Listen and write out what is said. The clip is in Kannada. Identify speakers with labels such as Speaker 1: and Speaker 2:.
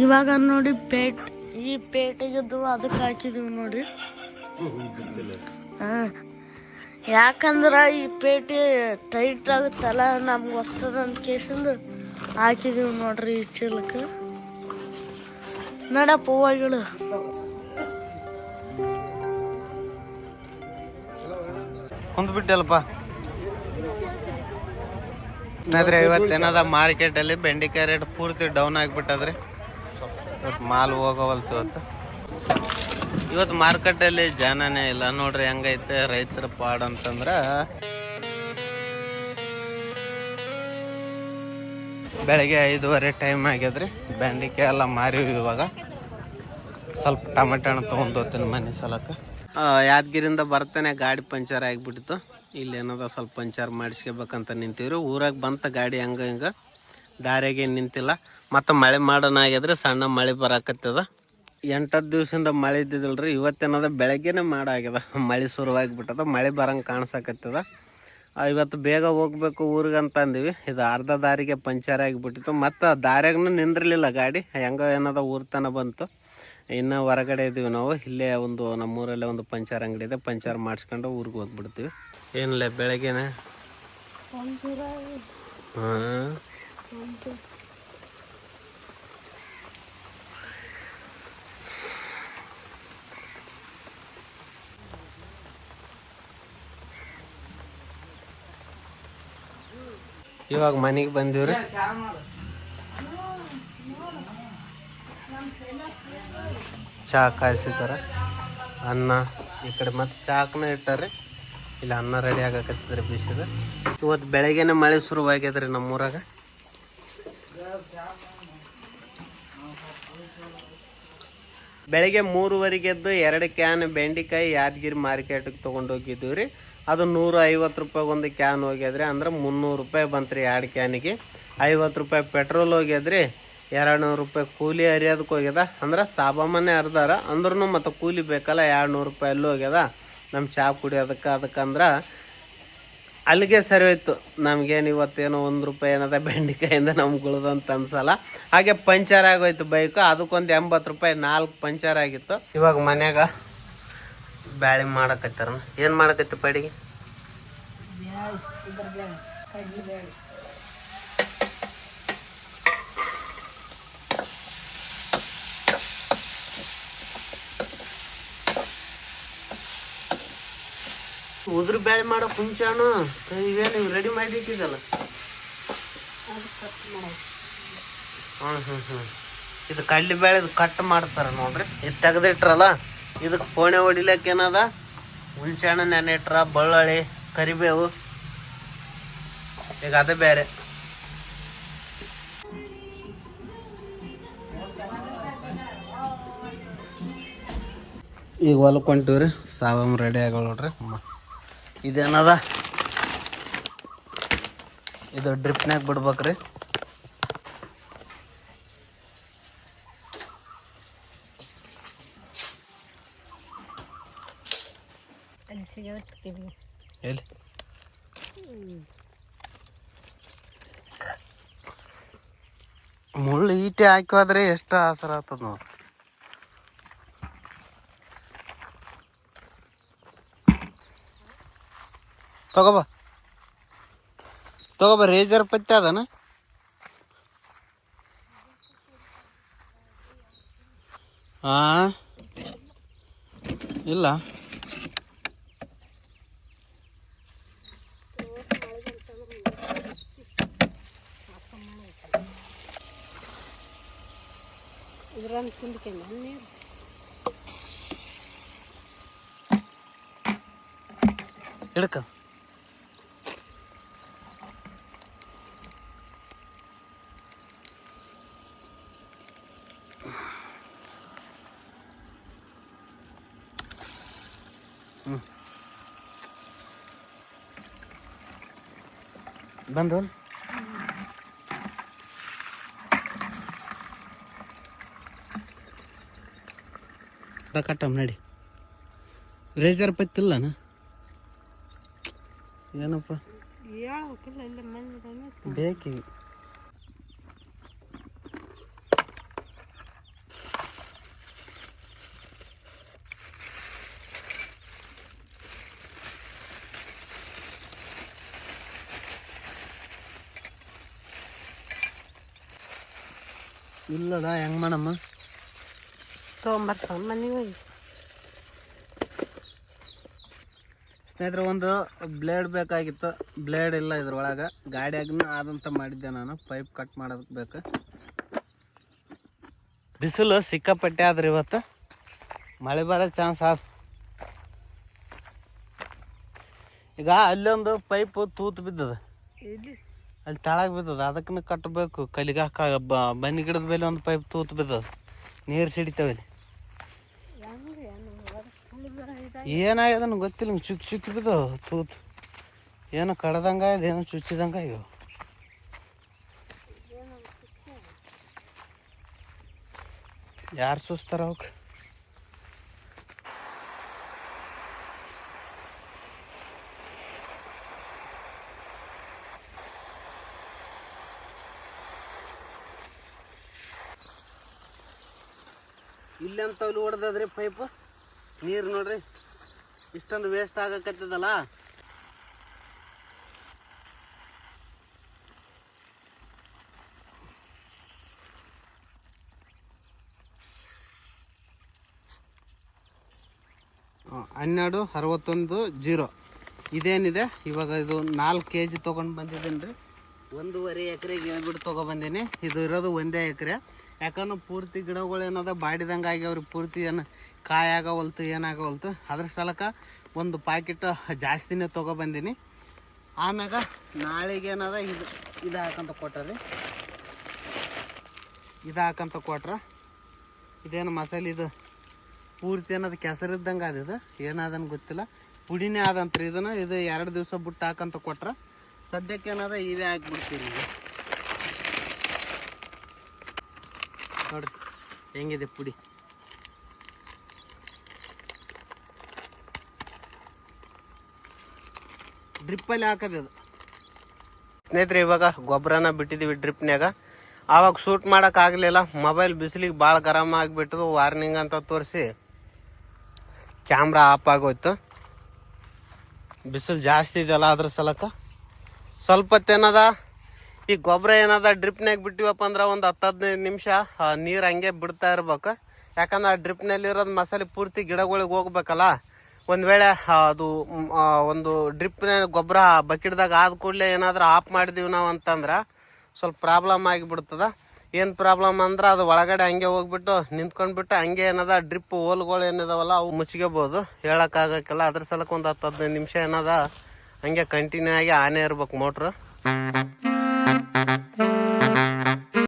Speaker 1: ಇವಾಗ ನೋಡಿ ಪೇಟ್, ಈ ಪೇಟೆಗಿದ್ದು ಅದಕ್ಕೆ ಹಾಕಿದೀವಿ ನೋಡಿ. ಯಾಕಂದ್ರೆ ಈ ಪೇಟೆ ಟೈಟ್ ಆಗುತ್ತಲ್ಲ ನಮ್ಗೆ ಹೊಸ್ತದ ಅಂತ ಕೇಸಿಂದ ಹಾಕಿದೀವಿ ನೋಡ್ರಿ ಈ ಚೀಲಕ್ಕೆ. ನಡಪ್ಪ ಹೂವಾಗಿಳು
Speaker 2: ಕುಂದ್ಬಿಟ್ಟಲ್ಪ ಸ್ನೇಹಿತರೆ, ಇವತ್ತೇನದ ಮಾರ್ಕೆಟಲ್ಲಿ ಬೆಂಡೆಕಾಯಿ ರೇಟ್ ಪೂರ್ತಿ ಡೌನ್ ಆಗಿಬಿಟ್ಟದ್ರಿ. ಇವತ್ತು ಮಾಲ್ ಹೋಗವಲ್ತು ಇವತ್ತು. ಇವತ್ತು ಮಾರ್ಕೆಟಲ್ಲಿ ಜನನೇ ಇಲ್ಲ. ನೋಡ್ರಿ ಹೆಂಗೈತೆ ರೈತರ ಪಾಡ್ ಅಂತಂದ್ರ. ಬೆಳಗ್ಗೆ ಐದುವರೆ ಟೈಮ್ ಆಗ್ಯದ್ರಿ. ಬೆಂಡೆಕಾಯಿ ಎಲ್ಲ ಮಾರಿವಿ ಇವಾಗ. ಸ್ವಲ್ಪ ಟೊಮೆಟೊ ಹಣ್ಣು ತೊಗೊಂಡು ಹೋಗ್ತೀನಿ ಮನೆ ಸಲಕ್ಕೆ. ಯಾದಗಿರಿಂದ ಬರ್ತಾನೆ, ಗಾಡಿ ಪಂಚರ್ ಆಗಿಬಿಟ್ಟಿತ್ತು ಇಲ್ಲಿ ಏನದ ಸ್ವಲ್ಪ ಪಂಚರ್ ಮಾಡಿಸ್ಕೋಬೇಕಂತ ನಿಂತಿವ್ರಿ. ಊರಾಗ ಬಂತ ಗಾಡಿ ಹಂಗ ಹಿಂಗ, ದಾರಿಯಾಗೆ ನಿಂತಿಲ್ಲ. ಮತ್ತು ಮಳೆ ಮಾಡೋಣ ಆಗ್ಯದ್ರಿ ಸಣ್ಣ ಮಳೆ ಬರಾಕತ್ತದ. ಎಂಟತ್ತು ದಿವಸದಿಂದ ಮಳೆ ಇದ್ದಿದ್ದಿಲ್ರಿ ಇವತ್ತೇನದ ಬೆಳಗ್ಗೆನೆ ಮಾಡಾಗ್ಯದ. ಮಳೆ ಶುರುವಾಗಿಬಿಟ್ಟದ, ಮಳೆ ಬರಂಗೆ ಕಾಣಿಸಕತ್ತದ. ಇವತ್ತು ಬೇಗ ಹೋಗ್ಬೇಕು ಊರಿಗೆ ಅಂತ ಅಂದಿವಿ. ಇದು ಅರ್ಧ ದಾರಿಗೆ ಪಂಚರ್ ಆಗಿಬಿಟ್ಟಿತ್ತು. ಮತ್ತು ದಾರ್ಯಾಗನು ನಿಂದಿರಲಿಲ್ಲ ಗಾಡಿ. ಹೆಂಗ ಏನದ ಊರ್ತನ ಬಂತು. ಇನ್ನು ಹೊರಗಡೆ ಇದ್ದೀವಿ ನಾವು. ಇಲ್ಲೇ ಒಂದು ನಮ್ಮೂರಲ್ಲೇ ಒಂದು ಪಂಚರ್ ಅಂಗಡಿ ಇದೆ. ಪಂಚರ್ ಮಾಡಿಸ್ಕೊಂಡು ಊರಿಗೆ ಹೋಗ್ಬಿಡ್ತೀವಿ. ಏನಿಲ್ಲ ಬೆಳಗ್ಗೆನೆ? ಹಾಂ. ಇವಾಗ ಮನೆಗೆ ಬಂದಿವ್ರಿ. ಚಾ ಕಾಯಿಸಿದಾರ. ಅನ್ನ ಈ ಕಡೆ ಮತ್ತೆ ಚಾಕ್ನ ಇಟ್ಟಾರಿ ಇಲ್ಲಿ ಅನ್ನ ರೆಡಿ ಆಗಕತ್ತಿದ್ರಿ ಬಿಸಿದ. ಇವತ್ತು ಬೆಳಗ್ಗೆನೆ ಮಳೆ ಶುರುವಾಗ್ಯದ್ರಿ ನಮ್ಮೂರಾಗ. ಬೆಳಗ್ಗೆ ಮೂರುವರೆಗೆದ್ದು ಎರಡು ಕ್ಯಾನ್ ಬೆಂಡೆಕಾಯಿ ಯಾದಗಿರಿ ಮಾರ್ಕೆಟ್ಗೆ ತೊಗೊಂಡೋಗಿದ್ದೀವಿ ರೀ ಅದು ನೂರ ಐವತ್ತು ರೂಪಾಯಿ ಒಂದು ಕ್ಯಾನ್ ಹೋಗ್ಯದ್ರಿ, ಅಂದ್ರೆ ಮುನ್ನೂರು ರೂಪಾಯಿ ಬಂತ್ರಿ ಎರಡು ಕ್ಯಾನಿಗೆ ಐವತ್ತು ರೂಪಾಯಿ ಪೆಟ್ರೋಲ್ ಹೋಗ್ಯದ್ರಿ ಎರಡು ನೂರು ರೂಪಾಯಿ ಕೂಲಿ ಹರಿಯೋದಕ್ಕೆ ಹೋಗ್ಯದ. ಅಂದ್ರೆ ಸಾಬಾಮನೆ ಹರಿದಾರ ಅಂದ್ರೂ ಮತ್ತು ಕೂಲಿ ಬೇಕಲ್ಲ ಎರಡು ನೂರು ರೂಪಾಯಿ ಅಲ್ಲೂ ಹೋಗ್ಯದ. ನಮ್ಮ ಚಾ ಕುಡಿಯೋದಕ್ಕೆ ಅದಕ್ಕಂದ್ರೆ ಅಲ್ಲಿಗೆ ಸರಿ ಹೋಯ್ತು. ನಮಗೇನು ಇವತ್ತೇನೋ ಒಂದು ರೂಪಾಯಿ ಏನದ ಬೆಂಡೆಕಾಯಿಂದ ನಮ್ಗೆ ಉಳ್ದಂತ ಅನ್ಸಲ್ಲ. ಹಾಗೆ ಪಂಚರ್ ಆಗೋಯ್ತು ಬೈಕು ಅದಕ್ಕೊಂದು ಎಂಬತ್ತು ರೂಪಾಯಿ ನಾಲ್ಕು ಪಂಚರ್ ಆಗಿತ್ತು. ಇವಾಗ ಮನ್ಯಾಗ ಬ್ಯಾಳಿ ಮಾಡಕತ್ತಾರ ಏನು ಮಾಡಕತ್ತಿ ಪಡಿಗೆ? ಉದ್ರ ಬ್ಯಾಳಿ ಮಾಡೋ ಕುಂಚಾನು ನೀವು ರೆಡಿ ಮಾಡಿ ಇಟ್ಟಿದ್ದಲ್ಲ. ಹ್ಞೂ ಹ್ಞೂ ಹ್ಞೂ ಇದು ಕಡ್ಲಿ ಬೇಳೆ ಕಟ್ ಮಾಡ್ತಾರ ನೋಡ್ರಿ. ಇದು ತೆಗೆದಿಟ್ರಲ್ಲ, ಇದಕ್ಕೆ ಫೋಣೆ ಹೊಡಿಲಕ್ಕೆ ಏನದ? ಹುಣ್ಸೆಹಣ್ಣು ನೆನೆ ಇಟ್ರ ಬಳ್ಳೊಳ್ಳಿ ಕರಿಬೇವು. ಈಗ ಅದೇ ಬೇರೆ. ಈಗ ಹೊಲಕ್ಕೆ ಹೊಂಟಿವ್ರಿ ಸಾವಮ್ ರೆಡಿ ಆಗ ನೋಡ್ರಿ. ಇದೇನದ? ಇದು ಡ್ರಿಪ್ನಾಗ ಬಿಡ್ಬೇಕ್ರಿ. ಎಲ್ಲಿ? ಮುಳ್ಳು ಈಟೆ ಹಾಕೋದ್ರೆ ಎಷ್ಟು ಆಸರ ಆಗ್ತದ ನೋಡ್ರಿ ತಗೋಬ. ತಗೋಬ ರೇಜರ್ ಪತ್ತೆ ಅದನ? ಹಾ ಇಲ್ಲ. തണിക്കൊണ്ടിരിക്കാൻ തന്നെ എടുക്കാം. Bandol. ಕಟ್ಟ ಕಟ್ಟ ನಡಿ. ರೇಜರ್ ಪತ್ತಿಲ್ಲನ? ಏನಪ್ಪ? ಬೇಕಿ. ಇಲ್ಲದ ಹೆಂಗ್ ಮಾಡಮ್ಮ?
Speaker 1: ತೊಗೊಂಬರ್ತಾವ
Speaker 2: ಸ್ನೇಹಿತರೆ ಒಂದು ಬ್ಲೇಡ್ ಬೇಕಾಗಿತ್ತು. ಬ್ಲೇಡ್ ಇಲ್ಲ ಇದ್ರೊಳಗೆ. ಗಾಡಿಯಾಗನ ಆದಂತ ಮಾಡಿದ್ದೆ ನಾನು. ಪೈಪ್ ಕಟ್ ಮಾಡೋದಕ್ಕೆ ಬೇಕು. ಬಿಸಿಲು ಸಿಕ್ಕಾಪಟ್ಟೆ ಆದ್ರೆ ಇವತ್ತು. ಮಳೆ ಬರೋ ಚಾನ್ಸ್ ಆದ. ಈಗ ಅಲ್ಲೊಂದು ಪೈಪ್ ತೂತು ಬಿದ್ದದ. ಅಲ್ಲಿ ತಳಗ ಬಿದ್ದದ. ಅದಕ್ಕೂ ಕಟ್ಟಬೇಕು ಕಲಿಗಾಕ ಬನ್ನಿ ಗಿಡದ ಮೇಲೆ ಒಂದು ಪೈಪ್ ತೂತು ಬಿದ್ದದ. ನೀರು ಸಿಡಿತಾವೆ ಏನಾಗ್ಯದ ಗೊತ್ತಿಲ್ಲ ಚುಕ್ ಚುಕ್ ಬಿದ್ದವ, ತೂತು. ಏನೋ ಕಡ್ದಂಗ ಏನು ಚುಚ್ಚಿದಂಗ ಇವು. ಯಾರು ಸುಸ್ತಾರ ಅವಕ್ಕೆ ಇಲ್ಲಂತ ಪೈಪು ಪೈಪ್? ನೀರು ನೋಡ್ರಿ. ಇಷ್ಟೊಂದು ವೇಸ್ಟ್ ಆಗಕತ್ತದಲ್ಲ? ಹನ್ನೆರಡು ಅರವತ್ತೊಂದು ಜೀರೋ. ಇದೇನಿದೆ? ಇವಾಗ ಇದು ನಾಲ್ಕು ಕೆ ಜಿ ತೊಗೊಂಡು ಬಂದಿದ್ದೀನಿ ರೀ. ಒಂದೂವರೆ ಎಕರೆಗೆ ಬಿಟ್ಟು ತೊಗೊಬಂದೀನಿ ಇದು ಇರೋದು ಒಂದೇ ಎಕರೆ. ಯಾಕಂದ್ರೆ ಪೂರ್ತಿ ಗಿಡಗಳು ಏನದ ಬಾಡಿದಂಗೆ ಆಗ್ಯಾವ್ರಿ, ಪೂರ್ತಿ ಏನು ಕಾಯಾಗವಲ್ತು ಏನಾಗವಲ್ತು ಅದ್ರ ಸಲಕ ಒಂದು ಪ್ಯಾಕೆಟ್ ಜಾಸ್ತಿನೇ ತೊಗೊಬಂದೀನಿ ಆಮ್ಯಾಗ ನಾಳೆಗೆ ಏನದ ಇದು ಇದು ಹಾಕಂತ ಕೊಟ್ರಿ ಇದು ಹಾಕಂತ ಕೊಟ್ರ ಇದೇನು ಮಸಾಲೆ ಇದು ಪೂರ್ತಿ ಏನದು ಕೆಸರಿದ್ದಂಗೆ ಅದು ಇದು. ಏನಾದನ್ ಗೊತ್ತಿಲ್ಲ. ಪುಡಿನೇ ಆದಂತ್ರಿ ಇದನ್ನು. ಇದು ಎರಡು ದಿವಸ ಬಿಟ್ಟು ಹಾಕಂತ ಕೊಟ್ರ ಸದ್ಯಕ್ಕೆ ಏನದ ಇವೇ ಹಾಕ್ಬಿಡ್ತೀನಿ ನೋಡ್ರಿ ಹೆಂಗಿದೆ ಪುಡಿ? ಡ್ರಿಪ್ಪಲ್ಲಿ ಹಾಕೋದು ಅದು. ಸ್ನೇಹಿತರೆ, ಇವಾಗ ಗೊಬ್ಬರನ ಬಿಟ್ಟಿದ್ದೀವಿ ಡ್ರಿಪ್ನ್ಯಾಗ. ಆವಾಗ ಶೂಟ್ ಮಾಡೋಕ್ಕಾಗಲಿಲ್ಲ ಮೊಬೈಲ್ ಬಿಸಿಲಿಗೆ ಭಾಳ ಗರಮ್ ಆಗಿಬಿಟ್ಟದು. ವಾರ್ನಿಂಗ್ ಅಂತ ತೋರಿಸಿ ಕ್ಯಾಮ್ರಾ ಆಫ್ ಆಗೋಯ್ತು. ಬಿಸಿಲು ಜಾಸ್ತಿ ಇದೆಯಲ್ಲ ಅದ್ರ ಸಲಕ. ಸ್ವಲ್ಪ ಹೊತ್ತೇನದ? ಈ ಗೊಬ್ಬರ ಏನದ ಡ್ರಿಪ್ನಾಗ ಬಿಟ್ಟಿವಪ್ಪ ಅಂದ್ರೆ ಒಂದು ಹತ್ತು ಹದಿನೈದು ನಿಮಿಷ ನೀರು ಹಂಗೆ ಬಿಡ್ತಾ ಇರ್ಬೇಕು. ಯಾಕಂದ್ರೆ ಆ ಡ್ರಿಪ್ನಲ್ಲಿ ಇರೋದು ಮಸಾಲೆ ಪೂರ್ತಿ ಗಿಡಗಳಿಗೆ ಹೋಗ್ಬೇಕಲ್ಲ? ಒಂದು ವೇಳೆ ಅದು ಒಂದು ಡ್ರಿಪ್ನ ಗೊಬ್ಬರ ಬಕೆಟ್ದಾಗ ಆದ ಕೂಡಲೇ ಏನಾದ್ರೂ ಆಫ್ ಮಾಡಿದೀವಿ ನಾವು ಅಂತಂದ್ರೆ ಸ್ವಲ್ಪ ಪ್ರಾಬ್ಲಮ್ ಆಗಿಬಿಡ್ತದ. ಏನು ಪ್ರಾಬ್ಲಮ್ ಅಂದ್ರೆ ಅದು ಒಳಗಡೆ ಹಂಗೆ ಹೋಗ್ಬಿಟ್ಟು ನಿಂತ್ಕೊಂಡ್ಬಿಟ್ಟು ಹಂಗೆ ಏನದ ಡ್ರಿಪ್ ಹೋಲ್ಗಳು ಏನಿದಾವಲ್ಲ ಅವು ಮುಚ್ಕೋಬೋದು. ಹೇಳೋಕ್ಕಾಗಕ್ಕಿಲ್ಲ ಅದ್ರ ಸಲಕ್ಕೆ ಒಂದು ಹತ್ತು ಹದಿನೈದು ನಿಮಿಷ ಏನದ ಹಂಗೆ ಕಂಟಿನ್ಯೂ ಆಗಿ ಆನೆ ಇರ್ಬೇಕು ಮೋಟ್ರು. Thank you.